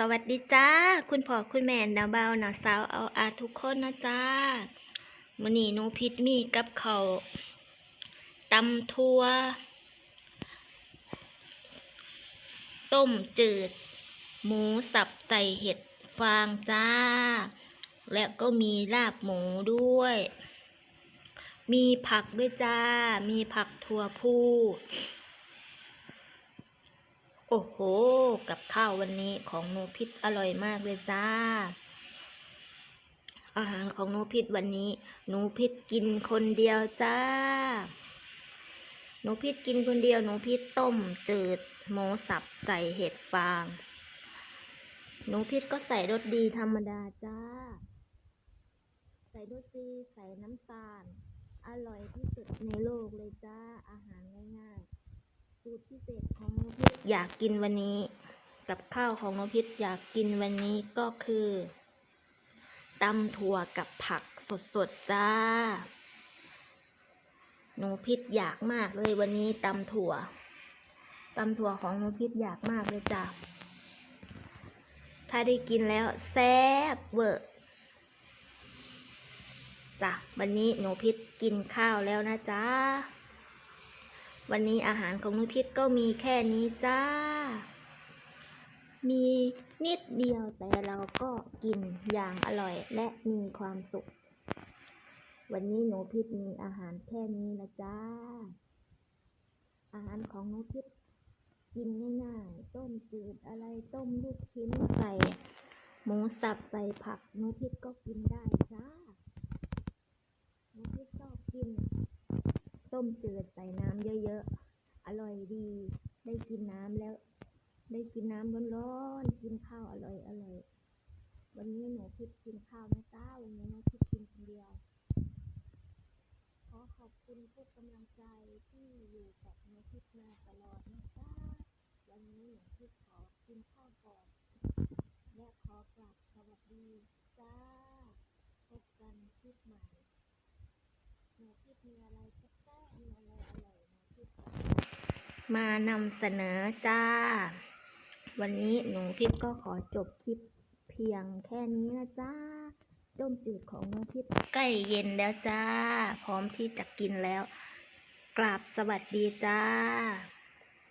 สวัสดีจ้า คุณพ่อคุณแม่นาวเบาวนาสาวเอาอาทุกคนนะจ้ามื้อนี้หนูพิดมีกับเขาตำทั่วต้มจืด หมูสับใส่เห็ดฟางจ้า และก็มีลาบหมูด้วย มีผักด้วยจ้า มีผักถั่วพู โอ้โห กับข้าววันนี้ของหนูพิษอร่อยมากเลยจ้า อาหารของหนูพิษวันนี้หนูพิษกินคนเดียวจ้า หนูพิษกินคนเดียวหนูพิษต้มจืดหมูสับใส่เห็ดฟาง หนูพิษก็ใส่รสดีธรรมดาจ้า ใส่รสดีใส่น้ำตาล อร่อยที่สุดในโลกเลยจ้า อาหารง่ายๆ สูตรพิเศษของนพิษอยากกินวันนี้ กับข้าวของนพิษอยากกินวันนี้ก็คือตำถั่วกับผักสดๆจ้าหนูพิษอยากมากเลยวันนี้ตำถั่วตำถั่วของหนูพิษอยากมากเลยจ้าถ้าได้กินแล้วแซ่บเวอร์จ้ะวันนี้หนูพิษกินข้าวแล้วนะจ้า วันนี้อาหารของนุพิษก็มีแค่นี้จ้า มีนิดเดียวแต่เราก็กินอย่างอร่อยและมีความสุข วันนี้หนูพิษมีอาหารแค่นี้ละจ้า อาหารของหนูพิษกินง่ายๆ ต้มจืดอะไรต้มลูกชิ้นใส่หมูสับใส่ผักหนูพิษก็กินได้จ้าหนูพิษชอบกิน ต้มจืดใส่น้ำเยอะๆ อร่อยดี ได้กินน้ำแล้ว ได้กินน้ำร้อนๆ กินข้าวอร่อยอร่อย วันนี้หนูพิษกินข้าวนะจ้าวันนี้หนูพิษกินคนเดียว ขอขอบคุณทุกกำลังใจที่อยู่กับหนูพิษมาตลอดนะจ้าวันนี้หนูพิษขอกินข้าวก่อน และขอกราบสวัสดีจ้าพบกันคลิปใหม่ มานำเสนอจ้า วันนี้หนูพิพก็ขอจบคลิปเพียงแค่นี้นะจ้าต้มจืดของน้องพิพใกล้เย็นแล้วจ้า พร้อมที่จะกินแล้ว กราบสวัสดีจ้า